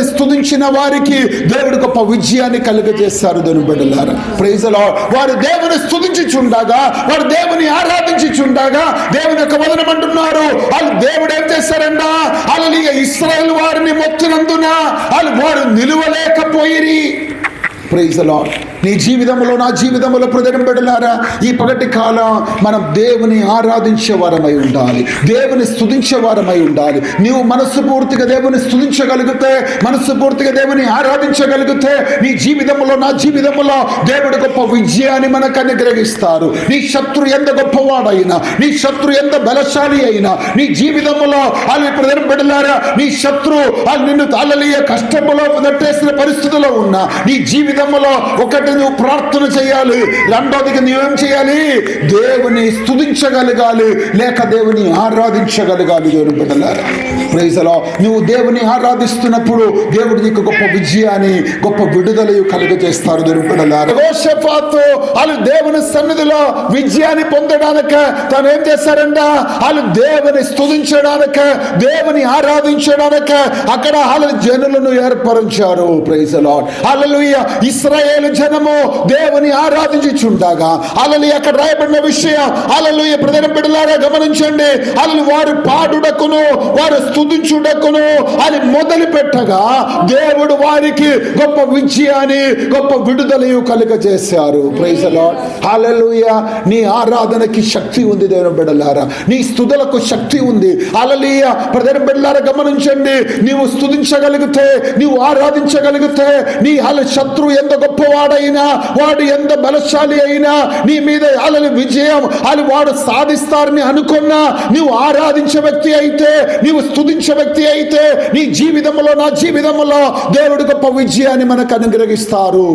దేవుని స్థుతించిన వారికి దేవుడు గొప్ప విజయాన్ని కలుగజేస్తారు దేవుని బిడ్డలారా. ప్రైజలో వారు దేవుని స్తుతించుచుండగా వారు దేవుని ఆరాధించుచుండగా దేవుని యొక్క వదనం అంటున్నారు. వాళ్ళు దేవుడు ఏం చేశారంట? వాళ్ళు ఇస్రాయల్ వారిని మొత్తినందున వాళ్ళు వారు నిలువలేకపోయిరి. ప్రైజ్ లాడ్ నీ జీవితంలో నా జీవితంలో ప్రజలను పెడలారా? ఈ పగటి కాలం మనం దేవుని ఆరాధించే వారమై ఉండాలి. దేవుని స్తుతించే వారమై ఉండాలి. నీవు మనస్సు పూర్తిగా దేవుని స్థుతించగలిగితే మనస్సు పూర్తిగా దేవుని ఆరాధించగలిగితే నీ జీవితంలో నా జీవితంలో దేవుడు గొప్ప విజయాన్ని మనకు అనుగ్రహిస్తారు. నీ శత్రు ఎంత గొప్పవాడైనా నీ శత్రు ఎంత బలశాలి అయినా నీ జీవితంలో వాళ్ళు ప్రజలను పెడలారా? నీ శత్రు వాళ్ళు నిన్ను తాళలియ కష్టములో నెట్టేసిన పరిస్థితిలో ఉన్నా నీ జీవితం జీవితంలో ఒకటి నువ్వు ప్రార్థన చేయాలి రెండోదికి నువ్వేం చేయాలి? దేవుని స్థుతించగలగాలి లేక దేవుని ఆరాధించగలగాలి దేవుని బిడ్డలారా. ప్రైజలో నువ్వు దేవుని ఆరాధిస్తున్నప్పుడు దేవుడు నీకు గొప్ప విజయాన్ని గొప్ప విడుదల కలుగజేస్తారు దేవుని బిడ్డలారా. వాళ్ళు దేవుని సన్నిధిలో విజయాన్ని పొందడానికి తను ఏం చేస్తారంట వాళ్ళు దేవుని స్థుతించడానికి దేవుని ఆరాధించడానికి అక్కడ వాళ్ళ జనులను ఏర్పరిచారు. ప్రైజలో లార్డ్ హల్లెలూయ ఇస్రాయేల్ జనము దేవుని ఆరాధించుచుండగా. అలలు అక్కడ రాయబడిన విషయం. అలలు ప్రధాన బిడ్డలారా గమనించండి. అలలు వారు పాడుడకును వారు స్థుతించుడకును అని మొదలు పెట్టగా దేవుడు వారికి గొప్ప విజయాన్ని గొప్ప విడుదలయు కలుగజేశారు. ప్రైజ్ లార్డ్ నీ ఆరాధనకి శక్తి ఉంది దేవుని బిడ్డలారా నీ స్థుతులకు శక్తి ఉంది. అలలీయ ప్రధాన బిడ్డలారా గమనించండి. నీవు స్థుతించగలిగితే నీవు ఆరాధించగలిగితే నీ అల శత్రు ఎంత గొప్పవాడైనా వాడు ఎంత బలశాలి అయినా నీ మీద అలలు విజయం అది వాడు సాధిస్తారని అనుకున్నా నువ్వు ఆరాధించే వ్యక్తి అయితే నీవు స్థుతించే వ్యక్తి అయితే నీ జీవితంలో నా జీవితంలో దేవుడు గొప్ప విజయాన్ని మనకు అనుగ్రహిస్తారు.